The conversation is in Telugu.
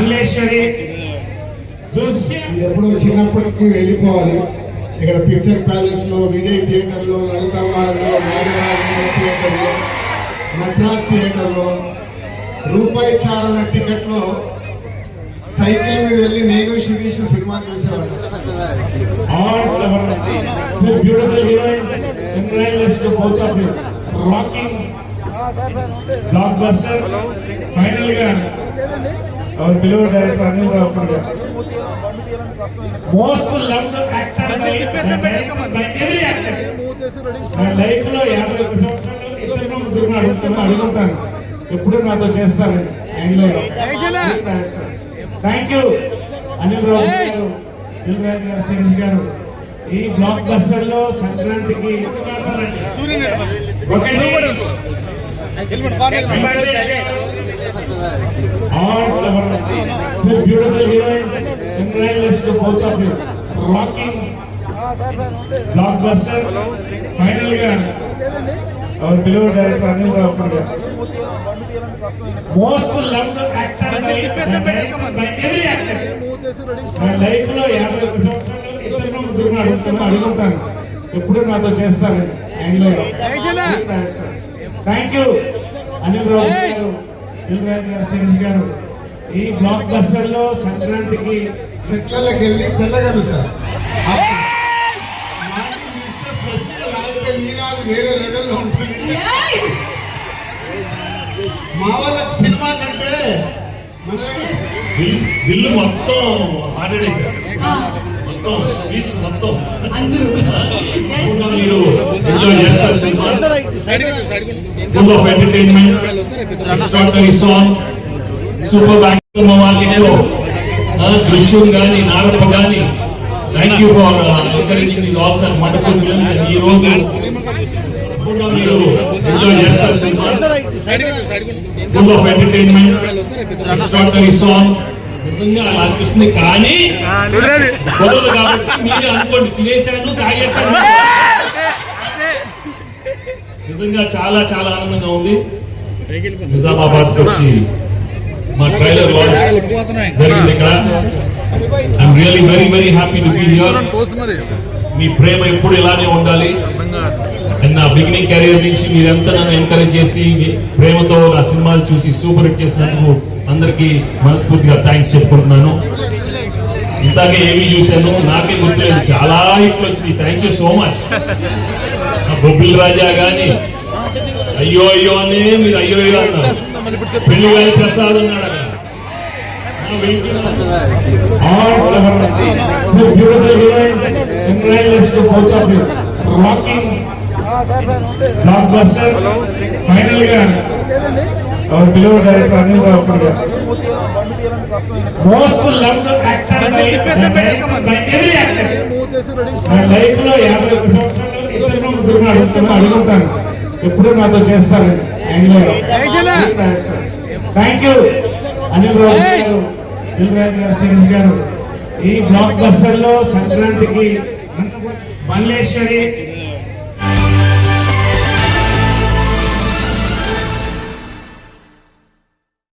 మల్లేశ్వరి ఎప్పుడో చిన్నప్పటికి వెళ్ళిపోవాలి. ఇక్కడ పిక్చర్ ప్యాలెస్లో విజయ్ థియేటర్లో లలితవాడలో నాగరాజు థియేటర్లో మద్రాస్ థియేటర్లో రూపాయి చారణ టికెట్లో సైకిల్ మీద వెళ్ళి నేను శిరీష్ సినిమా చూసేవాడు finally గా గారు most loved actor by, by every actor. నా లైఫ్లో యాభై ఒక్క సంవత్సరాలు అడుగుంటాను ఎప్పుడు నాతో చేస్తారు థ్యాంక్ యూ అనిల్ రావు గారు రాజు గారు శిరీష్ గారు. ఈ బ్లాక్ బస్టర్లో సంక్రాంతికి ఒకటి. All our two beautiful heroines congratulations to both of you rocking blockbuster finally గా our beloved director Anil Raupur గారు most loved actor by, by every actor నా లైఫ్లో యాభై ఒక్క సంవత్సరాలు ఇతను ముగ్గురు అడుగుతున్నా అడుగుంటాను ఎప్పుడు నాతో చేస్తారు థ్యాంక్ యూ అనిల్ రావు గారు దిల్ రాజు గారు శిరీష్ గారు ఈ బ్లాక్ బస్టర్లో సంక్రాంతికి చెట్లకి వెళ్ళి తెల్లగలు సార్ వేరే లెవెల్లో ఉంటుంది. మా వాళ్ళకి సినిమా కంటే మన దిల్- దిల్లు మొత్తం ఆడేసారు మొత్తం స్పీచ్ మొత్తం మీరు ఎంజాయ్ చేస్తారు cinema full of entertainment extraordinary song super bank మార్కెట్లో దృశ్యం కానీ నారప్ప కానీ thank you for encouraging all and wonderful films and ఈ రోజు మీరు ఎంజాయ్ చేస్తారు cinema full of entertainment extraordinary song నిజంగా అలా అనిపిస్తుంది కానీ కుదరదు కాబట్టి మీరే అనుకోండి తినేశాను తాగేశాను. నిజంగా చాలా చాలా ఆనందంగా ఉంది. నిజామాబాద్ వచ్చి మా ట్రైలర్ లాంచ్ జరిగింది ఇక్కడ. I'm really very very happy to be here మీ ప్రేమ ఎప్పుడు ఇలానే ఉండాలి. అండ్ నా బిగినింగ్ కెరీర్ నుంచి మీరంతా నన్ను ఎంకరేజ్ చేసి ప్రేమతో నా సినిమాలు చూసి సూపర్ హిట్ చేసినందుకు అందరికీ మనస్ఫూర్తిగా థ్యాంక్స్ చెప్పుకుంటున్నాను. ఇందాకే ఏమీ చూశాను నాకే గుర్తులేదు. చాలా ఇట్లు వచ్చింది thank you so much Bobbili Raja కానీ అయ్యో అయ్యో అనే మీరు అయ్యో అయ్యో అన్నారు. పెళ్ళి గారి ప్రసాద్ ఉన్నాడు అక్కడ ఆ, వెంకీ- all our గా Anil Raupur గారు most loved actor by, by every actor. నా లైఫ్లో యాభై ఒక్క సంవత్సరాలు ఇతను ముగ్గురు అడుగుతున్నా అడుగుంటాను ఎప్పుడు నాతో చేస్తారు. థ్యాంక్ యూ అనిల్ రావు గారు గారు శిరీష్ గారు. ఈ బ్లాక్ బస్టర్లో సంక్రాంతికి మల్లేశ్వరి